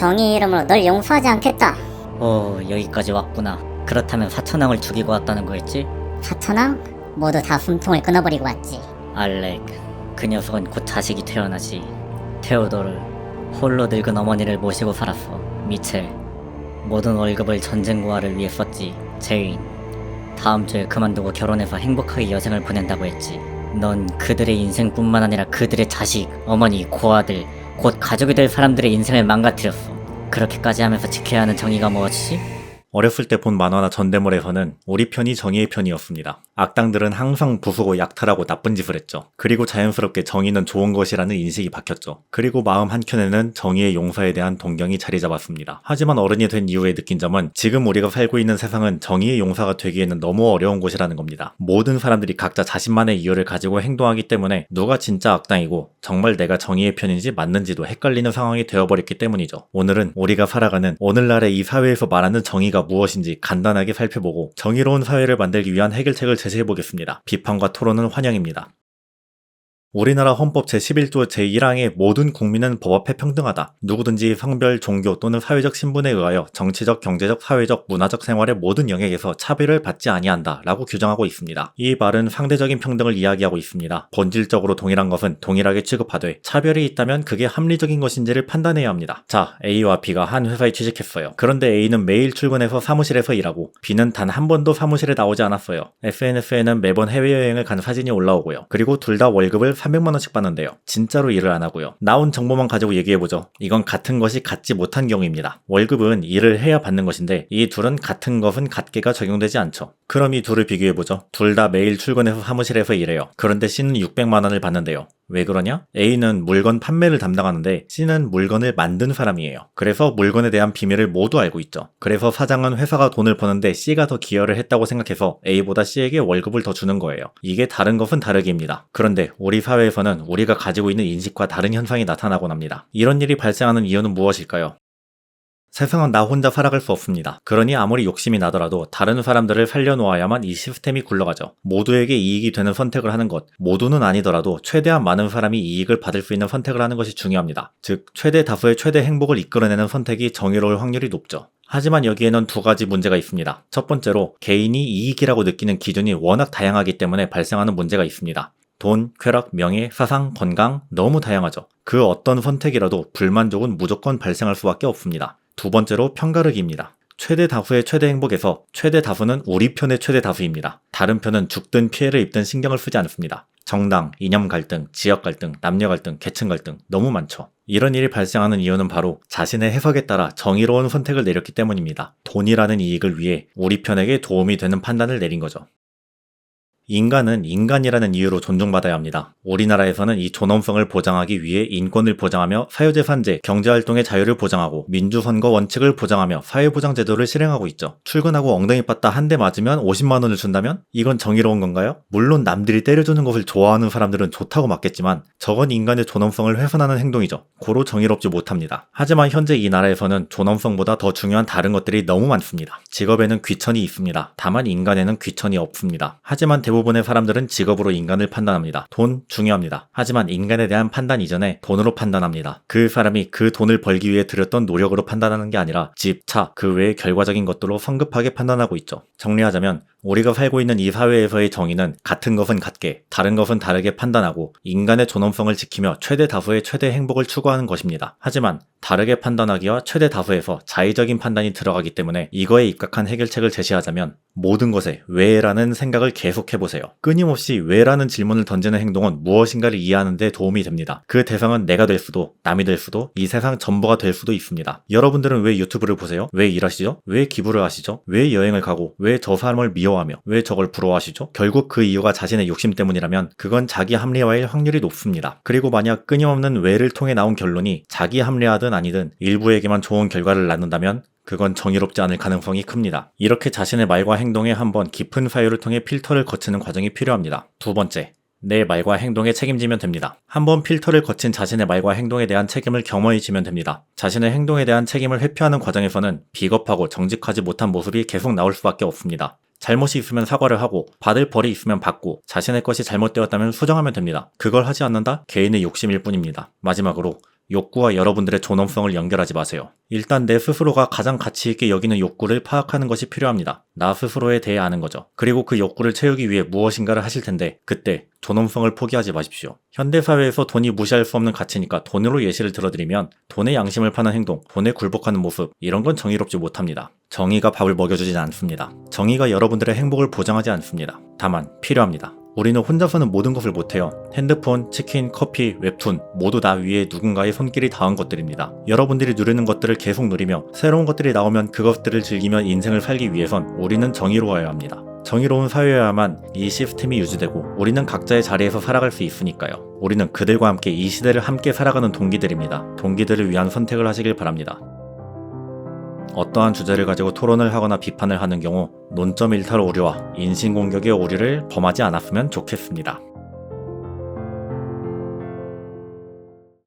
정의 이름으로 널 용서하지 않겠다. 오 여기까지 왔구나 그렇다면 사천왕을 죽이고 왔다는 거였지? 사천왕? 모두 다 숨통을 끊어버리고 왔지. 알렉 그 녀석은 곧 자식이 태어나지 테오도르 홀로 늙은 어머니를 모시고 살았어 미첼 모든 월급을 전쟁 고아를 위해 썼지 제인 다음 주에 그만두고 결혼해서 행복하게 여생을 보낸다고 했지 넌 그들의 인생뿐만 아니라 그들의 자식, 어머니, 고아들 곧 가족이 될 사람들의 인생을 망가뜨렸어 그렇게까지 하면서 지켜야 하는 정의가 무엇이지? 어렸을 때 본 만화나 전대물에서는 우리 편이 정의의 편이었습니다. 악당들은 항상 부수고 약탈하고 나쁜 짓을 했죠. 그리고 자연스럽게 정의는 좋은 것이라는 인식이 박혔죠. 그리고 마음 한켠에는 정의의 용서에 대한 동경이 자리 잡았습니다. 하지만 어른이 된 이후에 느낀 점은 지금 우리가 살고 있는 세상은 정의의 용사가 되기에는 너무 어려운 곳이라는 겁니다. 모든 사람들이 각자 자신만의 이유를 가지고 행동하기 때문에 누가 진짜 악당이고 정말 내가 정의의 편인지 맞는지도 헷갈리는 상황이 되어버렸기 때문이죠. 오늘은 우리가 살아가는 오늘날의 이 사회에서 말하는 정의가 무엇인지 간단하게 살펴보고 정의로운 사회를 만들기 위한 해결책을 제시해보겠습니다. 비판과 토론은 환영입니다. 우리나라 헌법 제11조 제1항의 모든 국민은 법 앞에 평등하다. 누구든지 성별, 종교 또는 사회적 신분에 의하여 정치적, 경제적, 사회적, 문화적 생활의 모든 영역에서 차별을 받지 아니한다. 라고 규정하고 있습니다. 이 말은 상대적인 평등을 이야기하고 있습니다. 본질적으로 동일한 것은 동일하게 취급하되 차별이 있다면 그게 합리적인 것인지를 판단해야 합니다. 자, A와 B가 한 회사에 취직했어요. 그런데 A는 매일 출근해서 사무실에서 일하고 B는 단 한 번도 사무실에 나오지 않았어요. SNS에는 매번 해외여행을 간 사진이 올라오고요. 그리고 둘 다 월급을 300만 원씩 받는데요. 진짜로 일을 안 하고요. 나온 정보만 가지고 얘기해 보죠. 이건 같은 것이 같지 못한 경우입니다. 월급은 일을 해야 받는 것인데 이 둘은 같은 것은 같게가 적용되지 않죠. 그럼 이 둘을 비교해 보죠. 둘 다 매일 출근해서 사무실에서 일해요. 그런데 C는 600만 원을 받는데요. 왜 그러냐? A는 물건 판매를 담당하는데 C는 물건을 만든 사람이에요. 그래서 물건에 대한 비밀을 모두 알고 있죠. 그래서 사장은 회사가 돈을 버는데 C가 더 기여를 했다고 생각해서 A보다 C에게 월급을 더 주는 거예요. 이게 다른 것은 다르기입니다. 그런데 우리 사회에서는 우리가 가지고 있는 인식과 다른 현상이 나타나곤 합니다. 이런 일이 발생하는 이유는 무엇일까요? 세상은 나 혼자 살아갈 수 없습니다. 그러니 아무리 욕심이 나더라도 다른 사람들을 살려놓아야만 이 시스템이 굴러가죠. 모두에게 이익이 되는 선택을 하는 것, 모두는 아니더라도 최대한 많은 사람이 이익을 받을 수 있는 선택을 하는 것이 중요합니다. 즉, 최대 다수의 최대 행복을 이끌어내는 선택이 정의로울 확률이 높죠. 하지만 여기에는 두 가지 문제가 있습니다. 첫 번째로 개인이 이익이라고 느끼는 기준이 워낙 다양하기 때문에 발생하는 문제가 있습니다. 돈, 쾌락, 명예, 사상, 건강 너무 다양하죠. 그 어떤 선택이라도 불만족은 무조건 발생할 수밖에 없습니다. 두 번째로 편가르기입니다. 최대 다수의 최대 행복에서 최대 다수는 우리 편의 최대 다수입니다. 다른 편은 죽든 피해를 입든 신경을 쓰지 않습니다. 정당, 이념 갈등, 지역 갈등, 남녀 갈등, 계층 갈등 너무 많죠. 이런 일이 발생하는 이유는 바로 자신의 해석에 따라 정의로운 선택을 내렸기 때문입니다. 돈이라는 이익을 위해 우리 편에게 도움이 되는 판단을 내린 거죠. 인간은 인간이라는 이유로 존중받아야 합니다. 우리나라에서는 이 존엄성을 보장하기 위해 인권을 보장하며 사유재산제, 경제활동의 자유를 보장하고 민주선거 원칙을 보장하며 사회보장제도를 실행하고 있죠. 출근하고 엉덩이 빠따 한 대 맞으면 50만 원을 준다면? 이건 정의로운 건가요? 물론 남들이 때려주는 것을 좋아하는 사람들은 좋다고 맞겠지만 저건 인간의 존엄성을 훼손하는 행동이죠. 고로 정의롭지 못합니다. 하지만 현재 이 나라에서는 존엄성보다 더 중요한 다른 것들이 너무 많습니다. 직업에는 귀천이 있습니다. 다만 인간에는 귀천이 없습니다. 하지만 대부분 의 사람들은 직업으로 인간을 판단합니다. 돈 중요합니다. 하지만 인간에 대한 판단 이전에 돈으로 판단합니다. 그 사람이 그 돈을 벌기 위해 들였던 노력으로 판단하는 게 아니라 집, 차, 그 외의 결과적인 것들로 성급하게 판단하고 있죠. 정리하자면 우리가 살고 있는 이 사회에서의 정의는 같은 것은 같게, 다른 것은 다르게 판단하고 인간의 존엄성을 지키며 최대 다수의 최대 행복을 추구하는 것입니다. 하지만 다르게 판단하기와 최대 다수에서 자의적인 판단이 들어가기 때문에 이거에 입각한 해결책을 제시하자면 모든 것에 왜라는 생각을 계속 해보세요. 끊임없이 왜라는 질문을 던지는 행동은 무엇인가를 이해하는 데 도움이 됩니다. 그 대상은 내가 될 수도, 남이 될 수도, 이 세상 전부가 될 수도 있습니다. 여러분들은 왜 유튜브를 보세요? 왜 일하시죠? 왜 기부를 하시죠? 왜 여행을 가고, 왜 저 사람을 미워 하며, 왜 저걸 부러워하시죠? 결국 그 이유가 자신의 욕심 때문이라면 그건 자기 합리화일 확률이 높습니다. 그리고 만약 끊임없는 왜를 통해 나온 결론이 자기 합리화든 아니든 일부에게만 좋은 결과를 낳는다면 그건 정의롭지 않을 가능성이 큽니다. 이렇게 자신의 말과 행동에 한번 깊은 사유를 통해 필터를 거치는 과정이 필요합니다. 두 번째, 내 말과 행동에 책임지면 됩니다. 한번 필터를 거친 자신의 말과 행동에 대한 책임을 겸허히 지면 됩니다. 자신의 행동에 대한 책임을 회피하는 과정에서는 비겁하고 정직하지 못한 모습이 계속 나올 수밖에 없습니다. 잘못이 있으면 사과를 하고 받을 벌이 있으면 받고 자신의 것이 잘못되었다면 수정하면 됩니다. 그걸 하지 않는다? 개인의 욕심일 뿐입니다. 마지막으로 욕구와 여러분들의 존엄성을 연결하지 마세요. 일단 내 스스로가 가장 가치 있게 여기는 욕구를 파악하는 것이 필요합니다. 나 스스로에 대해 아는 거죠. 그리고 그 욕구를 채우기 위해 무엇인가를 하실 텐데 그때 존엄성을 포기하지 마십시오. 현대사회에서 돈이 무시할 수 없는 가치니까 돈으로 예시를 들어드리면 돈의 양심을 파는 행동, 돈에 굴복하는 모습 이런 건 정의롭지 못합니다. 정의가 밥을 먹여주진 않습니다. 정의가 여러분들의 행복을 보장하지 않습니다. 다만 필요합니다. 우리는 혼자서는 모든 것을 못해요. 핸드폰, 치킨, 커피, 웹툰 모두 다 위에 누군가의 손길이 닿은 것들입니다. 여러분들이 누리는 것들을 계속 누리며 새로운 것들이 나오면 그것들을 즐기며 인생을 살기 위해선 우리는 정의로워야 합니다. 정의로운 사회여야만 이 시스템이 유지되고 우리는 각자의 자리에서 살아갈 수 있으니까요. 우리는 그들과 함께 이 시대를 함께 살아가는 동기들입니다. 동기들을 위한 선택을 하시길 바랍니다. 어떠한 주제를 가지고 토론을 하거나 비판을 하는 경우 논점 일탈 오류와 인신공격의 오류를 범하지 않았으면 좋겠습니다.